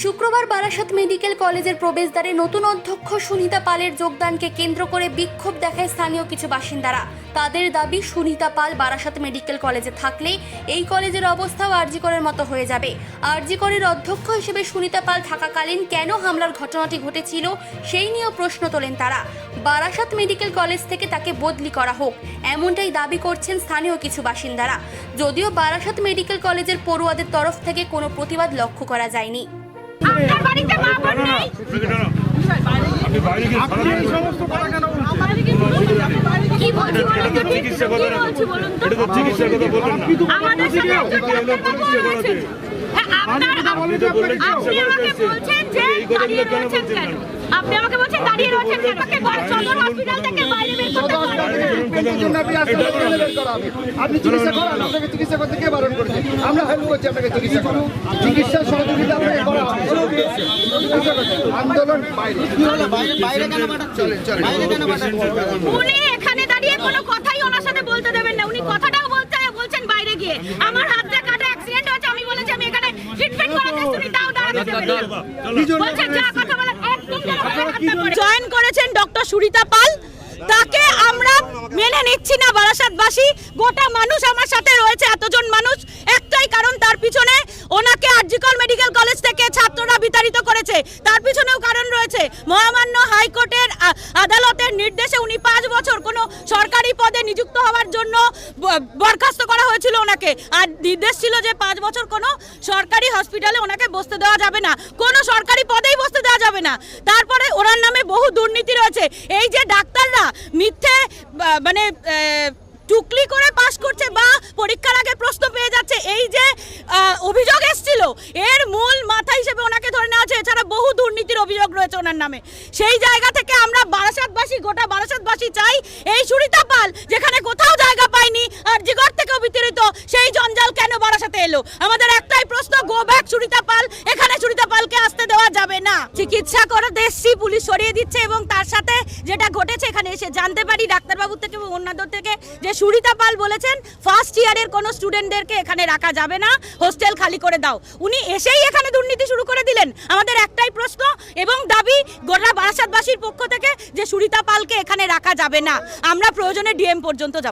শুক্রবার বারাসাত মেডিকেল কলেজের প্রবেশদ্বারে নতুন অধ্যক্ষ সুনিতা পালের যোগদানকে কেন্দ্র করে বিক্ষোভ দেখায় স্থানীয় কিছু বাসিন্দারা। তাদের দাবি, সুনিতা পাল বারাসাত মেডিকেল কলেজে থাকলে এই কলেজের অবস্থাও আরজিকরের মতো হয়ে যাবে। আরজিকরের অধ্যক্ষ হিসেবে সুনিতা পাল থাকাকালীন কেন হামলার ঘটনাটি ঘটেছিল সেই নিয়েও প্রশ্ন তোলেন তারা। বারাসাত মেডিকেল কলেজ থেকে তাকে বদলি করা হোক, এমনটাই দাবি করছেন স্থানীয় কিছু বাসিন্দারা। যদিও বারাসাত মেডিকেল কলেজের পড়ুয়াদের তরফ থেকে কোনো প্রতিবাদ লক্ষ্য করা যায়নি। আপনি চিকিৎসা আমাকে বলছেন দাঁড়িয়ে রয়েছেন কেন সদর হসপিটাল থেকে বাইরে বের করতে আপনি করান। আপনাকে চিকিৎসা করতে কে বারণ করেছে আমরা হেল্প করছি আপনাকে চিকিৎসা করান। চিকিৎসার সহযোগিতা আন্দোলন বাইরে। উনি এখানে দাঁড়িয়ে কোনো কথাই ওনার সাথে বলতে দেবেন না। উনি কথাটাও বলতে বলছেন বাইরে গিয়ে। আমার হাতে কাটা অ্যাক্সিডেন্ট হয়েছে আমি বলেছি আমি এখানে ট্রিটমেন্ট করাতে এসেছি, উনি তাও দাঁড়াতে বলছেন যা কথা। জয়েন করেছেন ডক্টর সুরিতা পাল। তাকে আমরা মেনে নিচ্ছি না বারাসাতবাসী। গোটা মানুষ আমার সাথে রয়েছে এতজন মানুষ। একটাই কারণ তার পিছনে ওনাকে আরজিকল মেডিকেল কলেজ থেকে ছাত্ররা বিতাড়িত করেছে তার পিছনেও কারণ রয়েছে। মহামান্য হাইকোর্টের আদালতের নির্দেশে উনি পাঁচ বছর কোনো সরকারি পদে নিযুক্ত হওয়ার জন্য বরখাস্ত করা হয়েছিল ওনাকে। আর নির্দেশ ছিল যে পাঁচ বছর কোনো সরকারি হসপিটালে ওনাকে বসতে দেওয়া যাবে না। কোনো সরকারি পদেই বসতে দেওয়া যাবে না। তারপরে ওনার নামে বহু দুর্নীতি রয়েছে। এই যে ডাক্তাররা মিথ্যে মানে টুকলি করে পাশ করছে বা পরীক্ষার আগে প্রশ্ন পেয়ে যাচ্ছে, এই যে অভিযোগ এসছিল, এর মূল মাথা হিসেবে ওনাকে ধরে বহু দুর্নীতির অভিযোগ রয়েছে ওনার নামে। সেই জায়গা থেকে আমরা বারাসাতবাসী, গোটা বারাসাতবাসী চাই এই সুরিতা পাল, যেখানে কোথাও জায়গা পায়নি আর জিগর থেকেও বিতরিত সেই জঞ্জাল কেন বারাসাতে এলো? আমাদের একটাই প্রশ্ন গো ব্যাক সুরিতা পাল এখানে সুরিতা পালকে আসতে দেওয়া যাবে না। চিকিৎসা করে দেশি পুলিশ সরিয়ে দিচ্ছে এবং তার সাথে যেটা ঘটেছে এখানে এসে জানতে পারি। ডাক্তারবাবু থেকে এবং অন্যদের থেকে যে সুরিতা পাল বলেছেন ফার্স্ট ইয়ারের কোনো স্টুডেন্টদেরকে এখানে রাখা যাবে না। হোস্টেল খালি করে দাও। উনি এসেই এখানে দুর্নীতি শুরু করে দিলেন। আমাদের একটাই প্রশ্ন এবং দাবি গোটা বারাসাতবাসীর পক্ষ থেকে যে সুরিতা পালকে এখানে রাখা যাবে না। আমরা প্রয়োজনে ডিএম পর্যন্ত যাব।